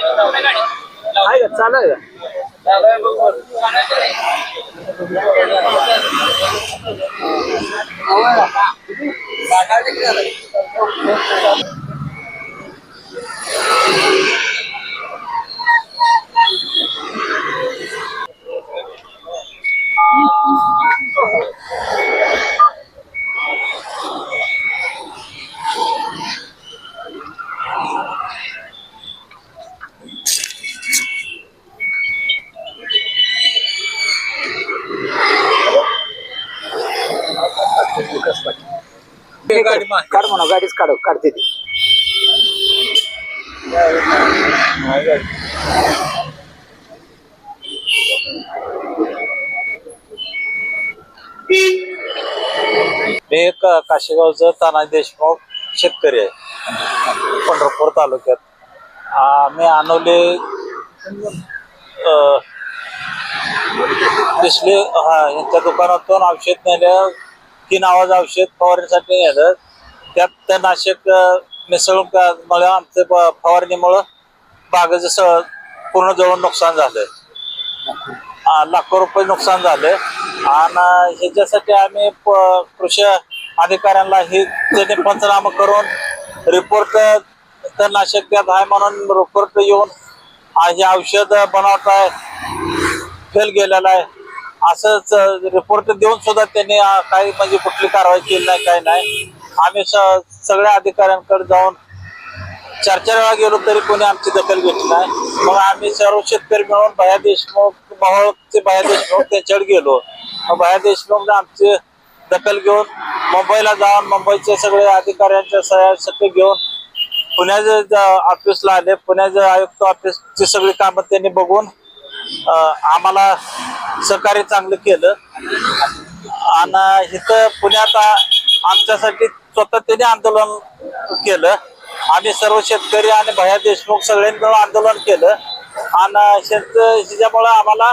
आहे का? चालेल का? काढ म्हणा गाडीच काढ काढते ती मी एक काशेगावचं तानाजी देशमुख शेतकरी आहे. पंढरपूर तालुक्यात. आम्ही आणवले अं, दिसले हा यांच्या दुकानातून औषध नेलं तीन आवाज औषध फवारणीसाठी नेलं. त्यात त्या नाशक मिसळून मुळे आमचं ब- फवारणीमुळं बागेचं स पूर्ण जवळ नुकसान झालं लाखो रुपये नुकसान झालं आणि ह्याच्यासाठी आम्ही प- कृषी अधिकाऱ्यांना हे त्याने पंचनामा करून रिपोर्ट तणनाशक त्यात आहे म्हणून रिपोर्ट येऊन हे औषध बनवत आहे फेल गेलेलं आहे. असंच रिपोर्ट देऊन सुद्धा त्यांनी काही म्हणजे कुठली कारवाई केली नाही काही नाही. आम्ही स- सगळ्या अधिकाऱ्यांकडे जाऊन चार चार वेळा गेलो तरी कोणी आमची दखल घेतली नाही. मग आम्ही सर्व शेतकरी मिळून भया देशमुख भावचे भया देशमुख त्यांच्याकडे गेलो. मग भया देशमुख आमची दखल घेऊन मुंबईला जाऊन मुंबईचे सगळे अधिकाऱ्यांच्या सह्या सगळे घेऊन पुण्याच्या ऑफिसला आले. पुण्याच्या आयुक्त ऑफिसची सगळी कामं त्यांनी बघून आम्हाला सहकार्य चांगलं केलं. आणि इथं पुण्यात आमच्यासाठी स्वतः त्याने आंदोलन केलं. आम्ही सर्व शेतकरी आणि भया देशमुख सगळ्यांनी मिळून आंदोलन केलं. आणि शेत ह्याच्यामुळं आम्हाला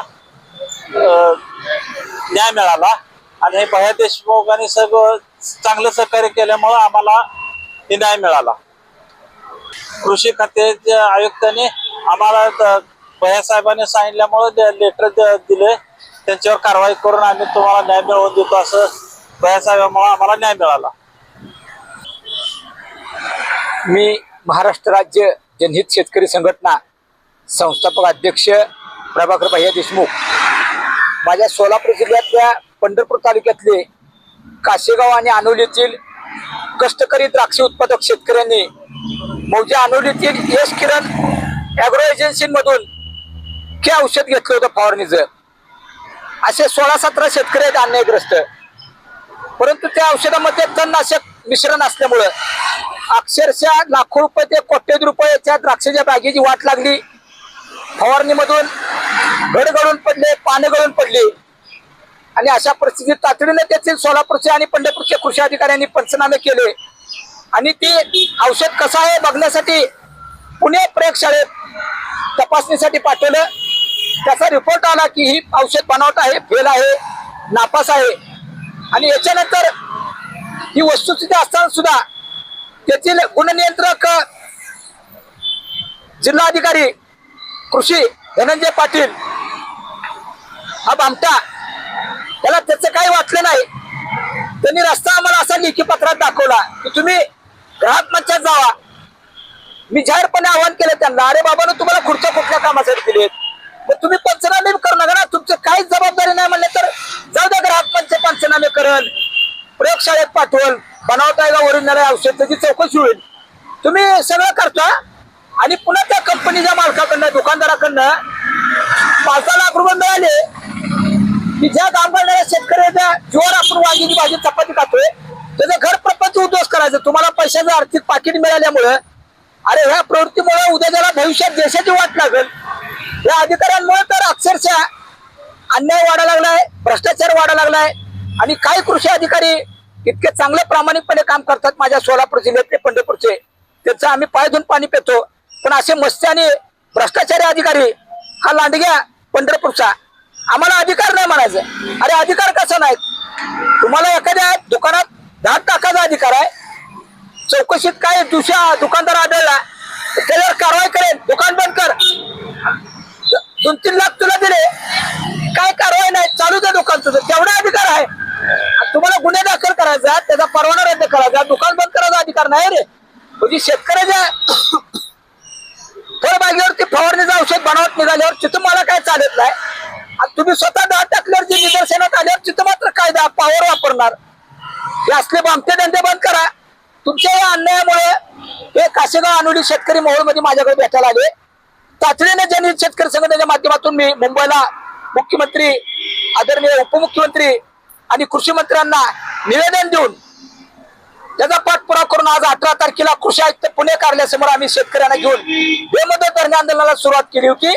न्याय मिळाला. आणि हे भया देशमुख आणि सगळं चांगलं सहकार्य केल्यामुळं आम्हाला हे न्याय मिळाला. कृषी खात्याच्या आयुक्तांनी आम्हाला भैया साहेबांनी सांगितल्यामुळे लेटर दिले. त्यांच्यावर कारवाई करून आम्ही तुम्हाला न्याय मिळवून देतो असं भैया साहेबांमुळे आम्हाला न्याय मिळाला. मी महाराष्ट्र राज्य जनहित शेतकरी संघटना संस्थापक अध्यक्ष प्रभाकर भैया देशमुख माझ्या सोलापूर जिल्ह्यातल्या पंढरपूर तालुक्यातले काशेगाव आणि आनोलीतील कष्टकरी द्राक्ष उत्पादक शेतकऱ्यांनी मौजा आनोलीतील यश किरण ॲग्रो एजन्सीमधून ते औषध घेतलं होतं फवारणीचं. असे सोळा सतरा शेतकरी आहेत अन्यायग्रस्त. परंतु त्या औषधामध्ये तणनाशक मिश्रण असल्यामुळं अक्षरशः लाखो रुपये ते कोट्यवधी रुपये त्या द्राक्षाच्या बागेची वाट लागली. फवारणीमधून घड गळून पडले पानं गळून पडली. आणि अशा परिस्थितीत तातडीने त्यातील सोलापूरचे आणि पंढरपूरच्या कृषी अधिकाऱ्यांनी पंचनामे केले. आणि ते औषध कसं आहे बघण्यासाठी पुणे प्रयोगशाळेत तपासणीसाठी पाठवलं. त्याचा रिपोर्ट आला की ही औषध बनावट आहे फेल आहे नापास आहे. आणि याच्यानंतर ही वस्तुस्थिती असताना सुद्धा तेथील गुणनियंत्रक जिल्हाधिकारी कृषी धनंजय पाटील हा बामटा त्याला त्याचं काही वाटलं नाही. त्यांनी रस्ता आम्हाला असा लेखी पत्रात दाखवला की तुम्ही ग्राहक मंचात जावा. मी जाहीरपणे आवाहन केलं त्यांना अरे बाबानं तुम्हाला खुर्च्या कुठल्या कामासाठी दिलेत? मग तुम्ही पंचनामे करू नका ना. तुमचं काहीच जबाबदारी नाही म्हणले तर जाऊ द्या ग्राहक मंच पंचनामे करल. प्रयोगशाळेत पाठवल. बनावट का ओरिजिनल औषध त्याची चौकशी होईल. तुम्ही सगळं करता. आणि पुन्हा त्या कंपनीच्या मालकाकडनं दुकानदाराकडनं पाच लाख रुपये मिळाले की ज्या काम शेतकऱ्याच्या जीवावर आपण वांगीची भाजी चपाती खातोय त्याचं घर प्रपंच उद्ध्वस्त करायचं. तुम्हाला पैशाचं आर्थिक पाकिट मिळाल्यामुळं अरे ह्या प्रवृत्तीमुळे उद्या त्याला भविष्यात देशाची वाट लागेल या अधिकाऱ्यांमुळे तर अक्षरशः अन्याय वाढा लागलाय भ्रष्टाचार वाढा लागलाय. आणि काही कृषी अधिकारी इतके चांगले प्रामाणिकपणे काम करतात माझ्या सोलापूर जिल्ह्यातले पंढरपूरचे. त्याचं आम्ही पाय धुवून पाणी पितो. पण असे मस्ती आणि भ्रष्टाचारी अधिकारी हा लांडग्या पंढरपूरचा. आम्हाला अधिकार नाही म्हणायचं. अरे अधिकार कसा नाही तुम्हाला एखाद्या दुकानात धाड टाकायचा अधिकार आहे. चौकशीत काय दुसऱ्या दुकानदार आढळला तर त्याच्यावर कारवाई करेल दुकान बंद कर दोन तीन लाख तुला दिले. काय कारवाई नाही. चालू द्या दुकान तुझं. तेवढा अधिकार आहे. तुम्हाला गुन्हे दाखल करायचा त्याचा परवाना रद्द करायचा दुकान बंद करायचा अधिकार नाही रे. म्हणजे शेतकऱ्याच्या फळबागेवरती फवारणीचं औषध बनवत निघाल्यावर तिथं मला काय चालत नाही. आणि तुम्ही स्वतः दहा टाकल्यावर जे निदर्शनात आल्यावर तिथं मात्र कायदा पावर वापरणार? हे असले बामते धंदे बंद करा. तुमच्या या अन्यायामुळे हे काशेगाव अनुडी शेतकरी मोहोळमध्ये माझ्याकडे भेटायला आले. तातडीने जनहित शेतकरी संघटनेच्या माध्यमातून मी मुंबईला मुख्यमंत्री आदरणीय उपमुख्यमंत्री आणि कृषी मंत्र्यांना निवेदन देऊन त्याचा पाठपुरावा करून आज अठरा तारखेला कृषी आयुक्त पुणे कार्यालयासमोर आम्ही शेतकऱ्यांना घेऊन बेमुदत धरणे आंदोलनाला सुरुवात केली होती.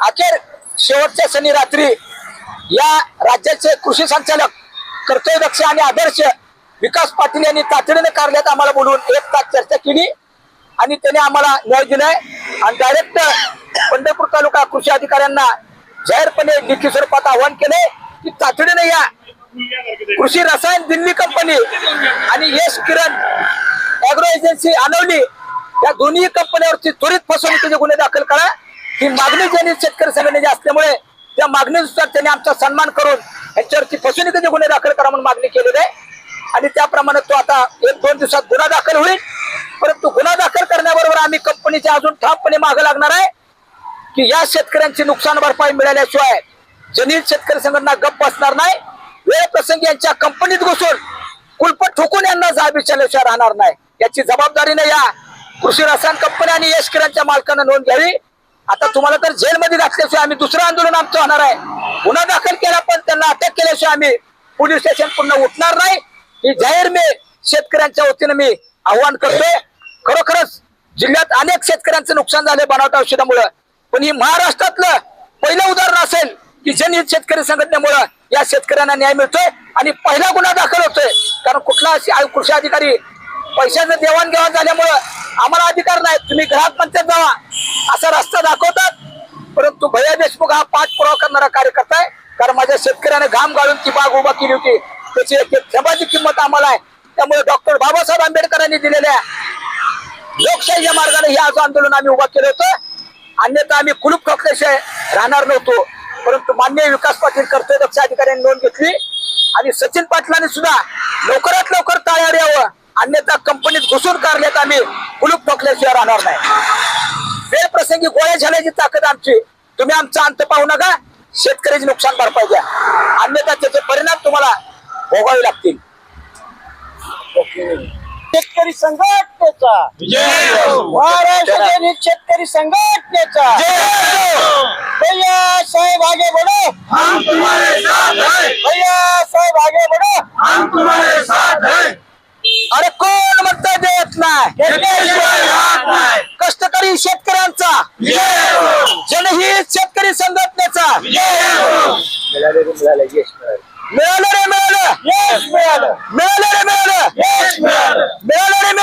अखेर शेवटच्या शनी रात्री या राज्याचे कृषी संचालक कर्तव्यदक्ष आणि आदर्श विकास पाटील यांनी तातडीने कार्यालयात आम्हाला बोलवून एक तास चर्चा केली आणि त्याने आम्हाला न्याय दिलाय. आणि डायरेक्ट पंढरपूर तालुका कृषी अधिकाऱ्यांना जाहीरपणे लेखी स्वरूपात आवाहन केले की तातडीने या कृषी रसायन दिल्ली कंपनी आणि यश किरण अॅग्रो एजन्सी आणवली या दोन्ही कंपन्यावरती त्वरित फसवणुकीचे गुन्हे दाखल करा. ही मागणी ज्यांनी शेतकरी संघटनेची असल्यामुळे त्या मागणीनुसार त्यांनी आमचा सन्मान करून यांच्यावरती फसवणुकीचे गुन्हे दाखल करा म्हणून मागणी केलेली आहे. आणि त्याप्रमाणे तो आता एक दोन दिवसात गुन्हा दाखल होईल. परंतु गुन्हा दाखल करण्याबरोबर आम्ही कंपनीच्या अजून ठामपणे मागे लागणार आहे. की या शेतकऱ्यांची नुकसान भरपाई मिळाल्याशिवाय जनील शेतकरी संघटना गप्प बसणार नाही वेळ प्रसंगी यांच्या कंपनीत घुसून कुलपट ठोकून यांना जाब विचारल्याशिवाय राहणार नाही. याची जबाबदारीने या कृषी रसायन कंपनी आणि यशकरांच्या मालकांना नोंद घ्यावी. आता तुम्हाला तर जेलमध्ये घातल्याशिवाय आम्ही दुसरं आंदोलन आमचं होणार आहे. गुन्हा दाखल केला पण त्यांना अटक केल्याशिवाय आम्ही पोलीस स्टेशन पुन्हा उठणार नाही. ही जाहीर मी शेतकऱ्यांच्या वतीनं मी आव्हान करतोय. खरोखरच जिल्ह्यात अनेक शेतकऱ्यांचं नुकसान झाले बनावट औषधामुळं. पण ही महाराष्ट्रातलं पहिलं उदाहरण असेल की जनहित शेतकरी संघटनेमुळं या शेतकऱ्यांना न्याय मिळतोय आणि पहिला गुन्हा दाखल होतोय. कारण कुठला कृषी अधिकारी पैशाचं देवाणघेवाण झाल्यामुळं आम्हाला अधिकार नाही. तुम्ही ग्राहक पंचायत जावा असा रस्ता दाखवतात. परंतु भैया देशमुख हा पाठपुरावा करणारा कार्यकर्ता आहे कारण माझ्या शेतकऱ्याने घाम गाळून ती बाग उभा केली होती. त्याची एक एक थेंबाची किंमत आम्हाला आहे. त्यामुळे डॉक्टर बाबासाहेब आंबेडकरांनी दिलेल्या लोकशाहीच्या मार्गाने हे आज आंदोलन आम्ही उभा केलं होतं. अन्यथा आम्ही कुलूप ठोकल्याशिवाय राहणार नव्हतो. परंतु मान्य विकास पाटील कर्तव्य दक्ष अधिकाऱ्यांनी नोंद घेतली. आणि सचिन पाटलांनी सुद्धा लवकरात लवकर तयार यावं. अन्यथा कंपनीत घुसून काढल्यात आम्ही कुलूप ठोकल्याशिवाय राहणार नाही. वेळ प्रसंगी गोळ्या झाल्याची ताकद आमची. तुम्ही आमचा अंत पाहू नका. शेतकऱ्याचे नुकसान भरपाई द्या. अन्यथा त्याचे परिणाम तुम्हाला भोगावे लागतील. शेतकरी संघटनेचा. महाराष्ट्र जनहित शेतकरी संघटनेचा. भैया साहेब आगे बढ़ो. भैया साहेब आगे बढ़ो. अरे कोण म्हणता देत नाही? कष्टकरी शेतकऱ्यांचा. जनहित शेतकरी संघटनेचा. मिळालं रे मिळालं. मिळालं रे मिळालं. मिळालं रे मिळालं.